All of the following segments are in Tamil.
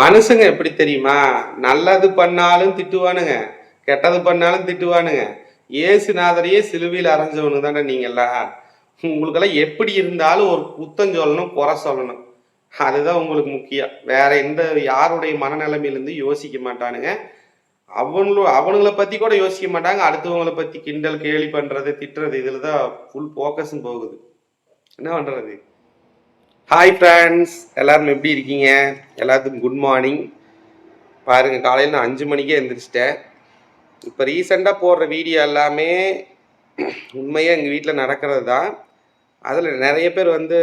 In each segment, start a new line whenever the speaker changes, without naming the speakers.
மனுஷங்க எப்படி தெரியுமா? நல்லது பண்ணாலும் திட்டுவானுங்க கெட்டது பண்ணாலும் திட்டுவானுங்க. ஏசுநாதரையே சிலுவையில் அரைஞ்சவனு தானே நீங்கெல்லாம் உங்களுக்கெல்லாம் எப்படி இருந்தாலும் ஒரு குத்தம் சொல்லணும் குறை சொல்லணும். அதுதான் உங்களுக்கு முக்கியம். வேற எந்த யாருடைய மனநிலைமையிலேருந்து யோசிக்க மாட்டானுங்க. அவங்களும் அவனுங்கள பற்றி கூட யோசிக்க மாட்டாங்க. அடுத்தவங்களை பற்றி கிண்டல் கேலி பண்ணுறது திட்டுறது இதில் தான் ஃபுல் ஃபோக்கஸும் போகுது. என்ன பண்ணுறது ஹாய் ஃப்ரெண்ட்ஸ் எல்லோரும் எப்படி இருக்கீங்க? எல்லாத்துக்கும் குட் மார்னிங் பாருங்கள் காலையில் நான் அஞ்சு மணிக்கே எழுந்திரிச்சிட்டேன் இப்போ ரீசெண்டாக போடுற வீடியோ எல்லாமே உண்மையாக எங்கள் வீட்டில் நடக்கிறது தான் அதில் நிறைய பேர் வந்து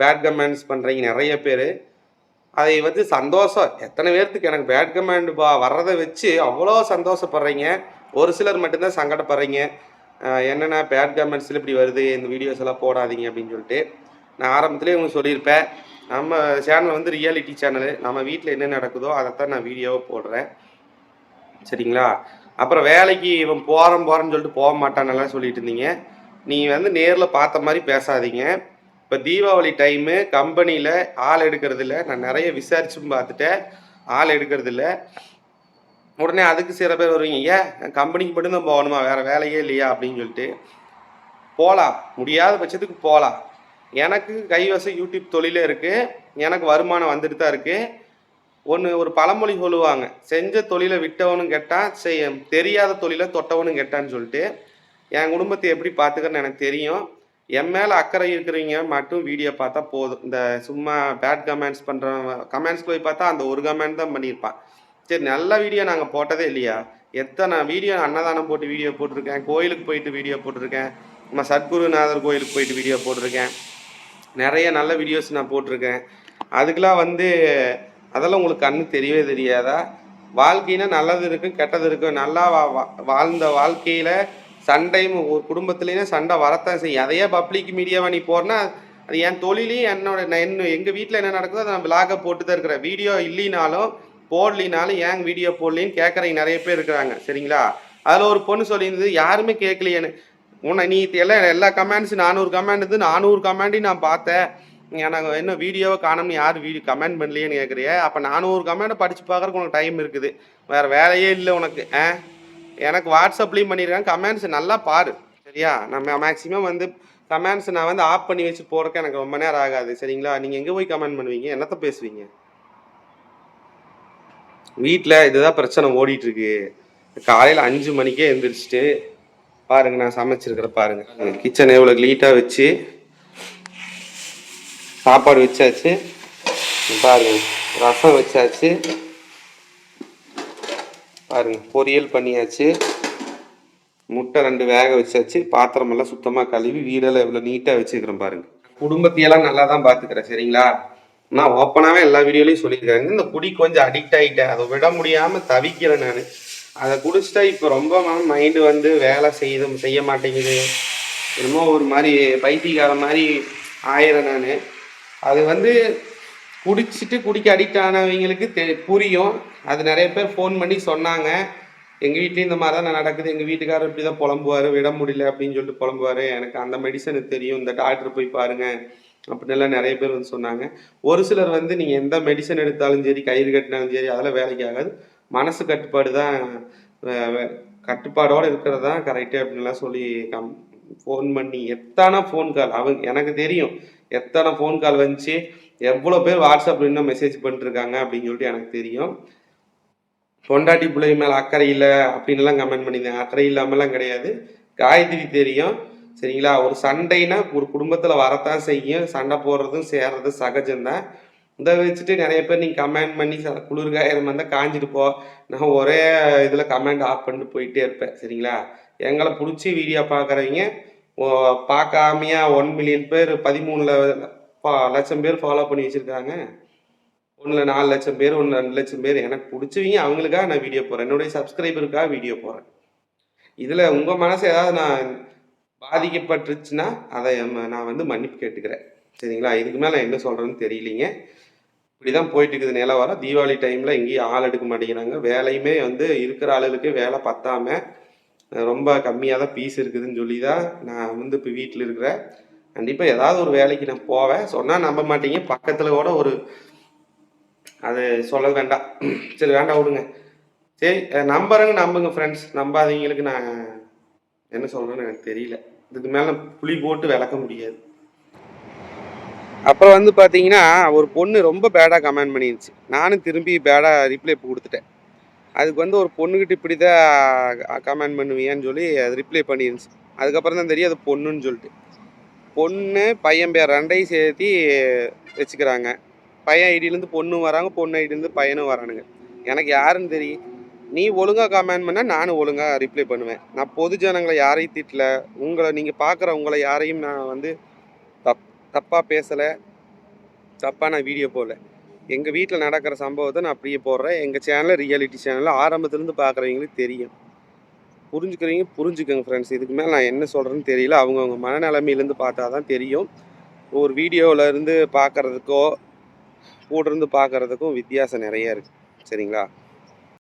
பேட் கமெண்ட்ஸ் பண்ணுறீங்க நிறைய பேர். அதை வந்து சந்தோஷம் எத்தனை பேர்த்துக்கு எனக்கு பேட் கமெண்ட் பா வர்றதை வச்சு அவ்வளோ சந்தோஷப்படுறீங்க. ஒரு சிலர் மட்டும்தான் சங்கடப்படுறீங்க. என்னென்ன பேட் கமெண்ட்ஸில் இப்படி வருது இந்த வீடியோஸ் எல்லாம் போடாதீங்க அப்படின்னு சொல்லிட்டு. நான் ஆரம்பத்திலே உங்களுக்கு சொல்லியிருப்பேன். நம்ம சேனல் வந்து ரியாலிட்டி சேனலு நம்ம வீட்டில் என்ன நடக்குதோ அதைத்தான் நான் வீடியோவை போடுறேன். சரிங்களா? அப்புறம் வேலைக்கு இவன் போகிறேன் போகிறேன்னு சொல்லிட்டு போக மாட்டானெல்லாம் சொல்லிட்டு இருந்தீங்க. நீ வந்து நேரில் பார்த்த மாதிரி பேசாதீங்க. இப்போ தீபாவளி டைமு கம்பெனியில் ஆள் எடுக்கிறதில்ல நான் நிறைய விசாரிச்சும் பார்த்துட்டேன். ஆள் எடுக்கிறது உடனே அதுக்கு சில பேர் வருவீங்க ஏன்? கம்பெனிக்கு மட்டும்தான் போகணுமா? வேறு வேலையே இல்லையா? அப்படின்னு சொல்லிட்டு. போகலாம் முடியாத பட்சத்துக்கு போகலாம் எனக்கு கைவசம் யூடியூப் தொழிலே இருக்குது எனக்கு வருமானம் வந்துட்டு தான் இருக்குது ஒன்று ஒரு பழமொழி சொல்லுவாங்க. செஞ்ச தொழிலை விட்டவனும் கேட்டால் செய்ய தெரியாத தொழிலை தொட்டவனும் கேட்டான்னு சொல்லிட்டு என் குடும்பத்தை எப்படி பார்த்துக்கிறேன்னு எனக்கு தெரியும். என் மேலே அக்கறை இருக்கிறவங்க மட்டும் வீடியோ பார்த்தா போதும். இந்த சும்மா பேட் கமெண்ட்ஸ் பண்ணுற கமெண்ட்ஸ் போய் பார்த்தா அந்த ஒரு கமெண்ட் தான் பண்ணியிருப்பான். சரி நல்ல வீடியோ நாங்கள் போட்டதே இல்லையா? எத்தனை வீடியோ அன்னதானம் போட்டு வீடியோ போட்டிருக்கேன் கோயிலுக்கு போயிட்டு வீடியோ போட்டிருக்கேன். நம்ம சத்குருநாதர் கோயிலுக்கு போயிட்டு வீடியோ போட்டிருக்கேன். நிறைய நல்ல வீடியோஸ் நான் போட்டிருக்கேன். அதுக்கெலாம் வந்து அதெல்லாம் உங்களுக்கு கண்ணு தெரியவே தெரியாதா? வாழ்க்கைனா நல்லது இருக்கும் கெட்டது இருக்கும் நல்லா வா- வா- வாழ்ந்த வாழ்க்கையில் சண்டையும் ஒரு குடும்பத்துலேயே சண்டை வரத்தான் செய்யும். அதையே பப்ளிக் மீடியாவை நீ போறேன்னா அது என் தொழிலையும் என்னோட என்ன எங்கள் வீட்டில் என்ன நடக்குதோ அதை நான் விலாக போட்டு தான் இருக்கிறேன். வீடியோ இல்லைனாலும் போடலினாலும் ஏன் வீடியோ போடலின்னு கேட்குறவங்க நிறைய பேர் இருக்கிறாங்க. சரிங்களா? அதில் ஒரு பொண்ணு சொல்லியிருந்தது யாருமே கேட்கலையேன்னு. உன்னை நீ எல்லாம் எல்லா கமெண்ட்ஸ் நானூறு கமெண்ட் இருந்து நானூறு கமெண்ட்டையும் நான் பார்த்தேன். எனக்கு என்ன வீடியோவை காணும்னு யார் வீடியோ கமெண்ட் பண்ணலையேன்னு கேட்குறிய அப்போ நானூறு கமெண்ட்டை படித்து பார்க்குறக்கு உனக்கு டைம் இருக்குது. வேறு வேலையே இல்லை உனக்கு ஆ? எனக்கு வாட்ஸ்அப்லேயும் பண்ணியிருக்கேன் கமெண்ட்ஸ் நல்லா பாரு சரியா? நம்ம மேக்ஸிமம் வந்து கமெண்ட்ஸ் நான் வந்து ஆஃப் பண்ணி வச்சு போகிறக்கு எனக்கு ரொம்ப நேரம் ஆகாது சரிங்களா? நீங்கள் எங்கே போய் கமெண்ட் பண்ணுவீங்க? என்னத்த பேசுவீங்க? வீட்டில் இதுதான் பிரச்சனை ஓடிட்டுருக்கு காலையில் அஞ்சு மணிக்கே எழுந்திரிச்சிட்டு பாருங்க நான் சமைச்சிருக்கிற பாருங்க. கிச்சன் எவ்வளோ க்ளீட்டாக வச்சு சாப்பாடு வச்சாச்சு. பாருங்கள் பாருங்க ரசம் வச்சாச்சு. பாருங்க பொரியல் பண்ணியாச்சு. முட்டை ரெண்டு வேக வச்சாச்சு. பாத்திரம் எல்லாம் சுத்தமாக கழுவி வீடெல்லாம் எவ்வளோ நீட்டாக வச்சுக்கிறேன் பாருங்க. குடும்பத்தையெல்லாம் நல்லா தான் பார்த்துக்கிறேன் சரிங்களா? நான் ஓப்பனாகவே எல்லா வீடியோலையும் சொல்லியிருக்காங்க இந்த குடி கொஞ்சம் அடிக்ட் ஆகிட்டேன் அதை விட முடியாமல் தவிக்கிறேன் நான். அதை குடிச்சிட்டா இப்போ ரொம்ப மைண்டு வந்து வேலை செய்து செய்ய மாட்டேங்குது. என்னமோ ஒரு மாதிரி பைத்தியக்கார மாதிரி ஆயிரம் நான். அது வந்து குடிச்சிட்டு குடிக்க அடிக்ட் ஆனவங்களுக்கு தெ புரியும். அது நிறைய பேர் ஃபோன் பண்ணி சொன்னாங்க. எங்கள் வீட்லேயும் இந்த மாதிரி தான் நடக்குது. எங்கள் வீட்டுக்காரர் இப்படி தான் புலம்புவார் விட முடியல அப்படின்னு சொல்லிட்டு புலம்புவார். எனக்கு அந்த மெடிசன் தெரியும். இந்த டாக்டர் போய் பாருங்கள் அப்படின்லாம் நிறைய பேர் வந்து சொன்னாங்க. ஒரு சிலர் வந்து நீங்கள் எந்த மெடிசன் எடுத்தாலும் சரி கயிறு கட்டினாலும் சரி அதெல்லாம் வேலைக்கு ஆகாது. மனசு கட்டுப்பாடு தான் கட்டுப்பாடோடு இருக்கிறது தான் கரெக்டு அப்படின்லாம் சொல்லி கம் ஃபோன் பண்ணி எத்தனை ஃபோன் கால் அவங்க எனக்கு தெரியும் எத்தனை ஃபோன் கால் வந்துச்சு எவ்வளோ பேர் வாட்ஸ்அப்பில் இன்னும் மெசேஜ் பண்ணிட்டுருக்காங்க அப்படின்னு சொல்லிட்டு எனக்கு தெரியும். பொண்டாட்டி பிள்ளை மேலே அக்கறை இல்லை அப்படின்லாம் கமெண்ட் பண்ணியிருந்தேன் அக்கறை இல்லாமலாம் கிடையாது. காயத்ரி தெரியும் சரிங்களா? ஒரு சண்டைனா ஒரு குடும்பத்தில் வரத்தான் செய்யும் சண்டை போடுறதும் சேர்றதும் சகஜம்தான். இதை வச்சுட்டு நிறைய பேர் நீங்கள் கமெண்ட் பண்ணி குளிர்காயிரம் குளிர் வந்தால் காஞ்சிட்டு போ. நான் ஒரே இதில் கமெண்ட் ஆஃப் பண்ணிட்டு போயிட்டே இருப்பேன் சரிங்களா? எங்களை பிடிச்சி வீடியோ பார்க்குறவங்க பார்க்காமையா ஒன் மில்லியன் பேர் பதிமூணு லட்சம் பேர் ஃபாலோ பண்ணி வச்சுருக்காங்க. ஒன்றில் நாலு லட்சம் பேர் ஒன்று ரெண்டு லட்சம் பேர். எனக்கு பிடிச்சவங்க அவங்களுக்காக நான் வீடியோ போகிறேன் என்னுடைய சப்ஸ்கிரைபருக்காக வீடியோ போகிறேன் இதில் உங்கள் மனசு ஏதாவது நான் பாதிக்கப்பட்டுருச்சுன்னா அதை ம- நான் வந்து மன்னிப்பு கேட்டுக்கிறேன். சரிங்களா? இதுக்கு மேலே என்ன சொல்கிறேன்னு தெரியலிங்க. இப்படி தான் போயிட்டு இருக்குது நிலவரம். தீபாவளி டைமில் எங்கேயும் ஆள் எடுக்க மாட்டேங்கிறாங்க. வேலையுமே வந்து இருக்கிற ஆளுகளுக்கு வேலை பத்தாமல் ரொம்ப கம்மியாக தான் பீஸ் இருக்குதுன்னு சொல்லி தான் நான் வந்து இப்போ வீட்டில் இருக்கிறேன். கண்டிப்பாக ஏதாவது ஒரு வேலைக்கு நான் போவேன். சொன்னால் நம்ப மாட்டீங்க. பக்கத்தில் கூட ஒரு அது சொல்ல வேண்டாம். சரி வேண்டாம் விடுங்க. சரி நம்புறங்க நம்புங்க ஃப்ரெண்ட்ஸ் நம்பாதவங்களுக்கு நான் என்ன சொல்கிறேன்னு எனக்கு தெரியல. இதுக்கு மேலே புளி போட்டு விளக்க முடியாது. அப்புறம் வந்து பார்த்தீங்கன்னா ஒரு பொண்ணு ரொம்ப பேடாக கமெண்ட் பண்ணிருந்துச்சு. நானும் திரும்பி பேடாக ரிப்ளை கொடுத்துட்டேன். அதுக்கு வந்து ஒரு பொண்ணுக்கிட்ட இப்படி தான் கமெண்ட் பண்ணுவியான்னு சொல்லி அது ரிப்ளை பண்ணிருந்துச்சு. அதுக்கப்புறம் தான் தெரியும் அது பொண்ணுன்னு சொல்லிட்டு. பொண்ணு பையன் பேர் ரெண்டையும் சேர்த்து வச்சுக்கிறாங்க. பையன் ஐடியிலேருந்து பொண்ணும் வராங்க பொண்ணு ஐடியிலேருந்து பையனும் வரானுங்க. எனக்கு யாருன்னு தெரியும். நீ ஒழுங்காக கமெண்ட் பண்ணால் நானும் ஒழுங்காக ரிப்ளை பண்ணுவேன். நான் பொது ஜனங்களை யாரையும் திட்டல. உங்களை நீங்கள் பார்க்குற உங்களை யாரையும் நான் வந்து தப்பாக பேசலை தப்பாக நான் வீடியோ போடல. எங்கள் வீட்டில் நடக்கிற சம்பவத்தை நான் அப்படியே போடுறேன். எங்கள் சேனலில் ரியாலிட்டி சேனலில் ஆரம்பத்துலேருந்து பார்க்குறவங்களுக்கு தெரியும். புரிஞ்சுக்கிறவங்க புரிஞ்சுக்கோங்க ஃப்ரெண்ட்ஸ் இதுக்கு மேலே நான் என்ன சொல்கிறேன்னு தெரியல. அவங்கவுங்க மனநிலைமையிலேருந்து பார்த்தா தான் தெரியும். ஒரு வீடியோவிலேருந்து பார்க்குறதுக்கோ கூட இருந்து பார்க்குறதுக்கும் வித்தியாசம் நிறைய இருக்குது சரிங்களா?